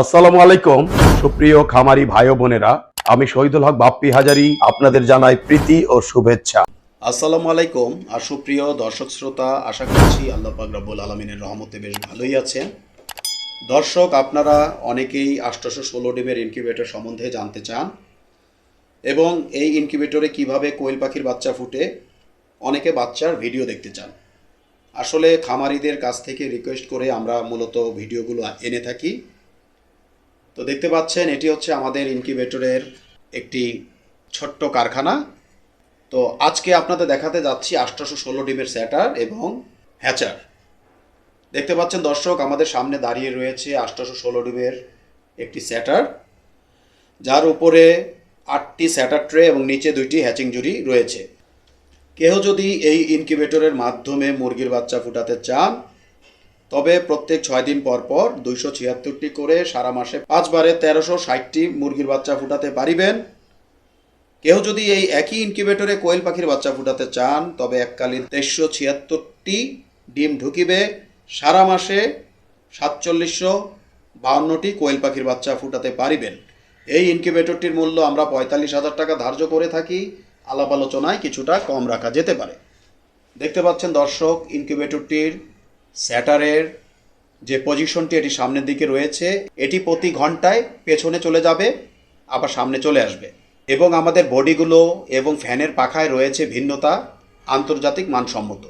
আসসালামু আলাইকুম। সুপ্রিয় খামারি ভাই বোনেরা, আমি শহীদুল হক বাপ্পি হাজারি, আপনাদের জানাই প্রীতি ও শুভেচ্ছা। আসসালামু আলাইকুম। আর সুপ্রিয় দর্শক শ্রোতা, আশা করছি আল্লাহ পাক রব্বুল আলমিনের রহমতে বেশ ভালোই আছেন। দর্শক, আপনারা অনেকেই আষ্টশো ষোলো ডিমের ইনকিউবেটর সম্বন্ধে জানতে চান এবং এই ইনকিউবেটরে কীভাবে কোয়েল পাখির বাচ্চা ফুটে, অনেকে বাচ্চার ভিডিও দেখতে চান। আসলে খামারিদের কাছ থেকে রিকোয়েস্ট করে আমরা মূলত ভিডিওগুলো এনে থাকি। তো দেখতে পাচ্ছেন, এটি হচ্ছে আমাদের ইনকিউবেটরের একটি ছোট্ট কারখানা। তো আজকে আপনাদের দেখাতে যাচ্ছি আটশোশো ষোলো ডিমের স্যাটার এবং হ্যাচার। দেখতে পাচ্ছেন দর্শক, আমাদের সামনে দাঁড়িয়ে রয়েছে আটশোশো ষোলো ডিমের একটি স্যাটার, যার উপরে আটটি স্যাটার ট্রে এবং নিচে দুইটি হ্যাচিং জুড়ি রয়েছে। কেউ যদি এই ইনকিউবেটরের মাধ্যমে মুরগির বাচ্চা ফুটাতে চান তবে প্রত্যেক ছয় দিন পর পর দুইশো ছিয়াত্তরটি করে সারা মাসে পাঁচবারে তেরোশো ষাটটি মুরগির বাচ্চা ফুটাতে পারিবেন। কেউ যদি এই একই ইনকিউবেটরে কোয়েল পাখির বাচ্চা ফুটাতে চান, তবে এককালীন তেইশশো ছিয়াত্তরটি ডিম ঢুকিবে, সারা মাসে সাতচল্লিশশো বাউন্নটি কোয়েল পাখির বাচ্চা ফুটাতে পারিবেন। এই ইনকিউবেটরটির মূল্য আমরা পঁয়তাল্লিশ হাজার টাকা ধার্য করে থাকি। আলাপ আলোচনায় কিছুটা কম রাখা যেতে পারে। দেখতে পাচ্ছেন দর্শক, ইনকিউবেটরটির স্যাটারের যে পজিশনটি এটি সামনের দিকে রয়েছে, এটি প্রতি ঘন্টায় পেছনে চলে যাবে, আবার সামনে চলে আসবে। এবং আমাদের বডিগুলো এবং ফ্যানের পাখায় রয়েছে ভিন্নতা, আন্তর্জাতিক মানসম্মত।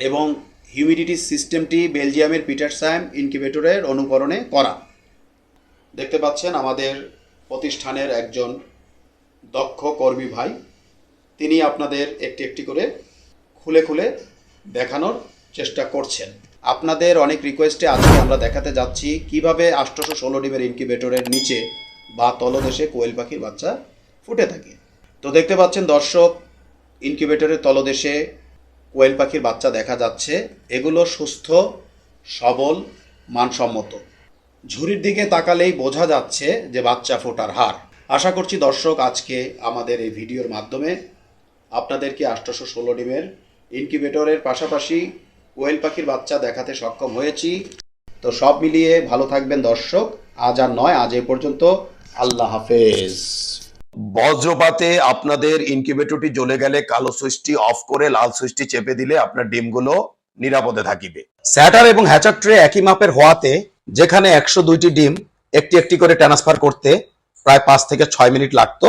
এবং হিউমিডিটি সিস্টেমটি বেলজিয়ামের পিটারসাইম ইনকিউবেটরের অনুকরণে করা। দেখতে পাচ্ছেন আমাদের প্রতিষ্ঠানের একজন দক্ষ কর্মী ভাই। তিনি আপনাদের একটি একটি করে খুলে খুলে দেখানোর চেষ্টা করছেন। আপনাদের অনেক রিকোয়েস্টে আজকে আমরা দেখাতে যাচ্ছি কীভাবে আষ্টশো ষোলো ডিমের ইনকিউবেটরের নিচে বা তলদেশে কোয়েল পাখির বাচ্চা ফুটে থাকে। তো দেখতে পাচ্ছেন দর্শক ইনকিউবেটরের তলদেশে কোয়েল পাখির বাচ্চা দেখা যাচ্ছে। এগুলো সুস্থ, সবল, মানসম্মত। ঝুড়ির দিকে তাকালেই বোঝা যাচ্ছে যে বাচ্চা ফোটার হার। আশা করছি দর্শক, আজকে আমাদের এই ভিডিওর মাধ্যমে আপনাদেরকে আষ্টশো ষোলো ডিমের ইনকিউবেটরের পাশাপাশি কোয়েল পাখির বাচ্চা দেখাতে সক্ষম হয়েছি। তো সব মিলিয়ে ভালো থাকবেন দর্শক। আজ আর নয়, আজ এ পর্যন্ত। আল্লাহ হাফেজ। বজ্রপাতে আপনাদের ইনকিউবেটরটি জ্বলে গেলে কালো সুইচটি অফ করে লাল সুইচটি চেপে দিলে আপনার ডিমগুলো নিরাপদে থাকিবে। স্যাটার এবং হ্যাচার ট্রে একই মাপের হওয়াতে যেখানে একশো দুইটি ডিম একটি একটি করে ট্রান্সফার করতে প্রায় পাঁচ থেকে ছয় মিনিট লাগতো।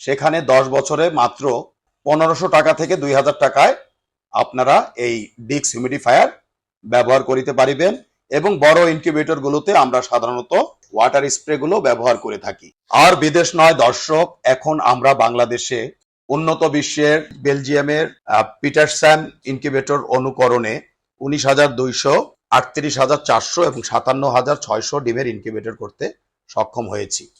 সেখানে দশ বছরে মাত্র পনেরোশো টাকা থেকে দুই হাজার টাকায় আপনারা এই ডিক্স হিউমিডিফায়ার ব্যবহার করিতে পারিবেন এবং বড় ইনকিউবেটর গুলোতে আমরা সাধারণত ওয়াটার স্প্রে গুলো ব্যবহার করে থাকি। আর বিদেশ নয়, দর্শক, এখন আমরা বাংলাদেশে উন্নত বিশ্বের বেলজিয়ামের পিটারস্যাম ইনকিউবেটর অনুকরণে উনিশ হাজার দুইশো আটত্রিশ হাজার চারশো এবং সাতান্ন হাজার ছয়শো ডিমের ইনকিউবেটর করতে সক্ষম হয়েছি।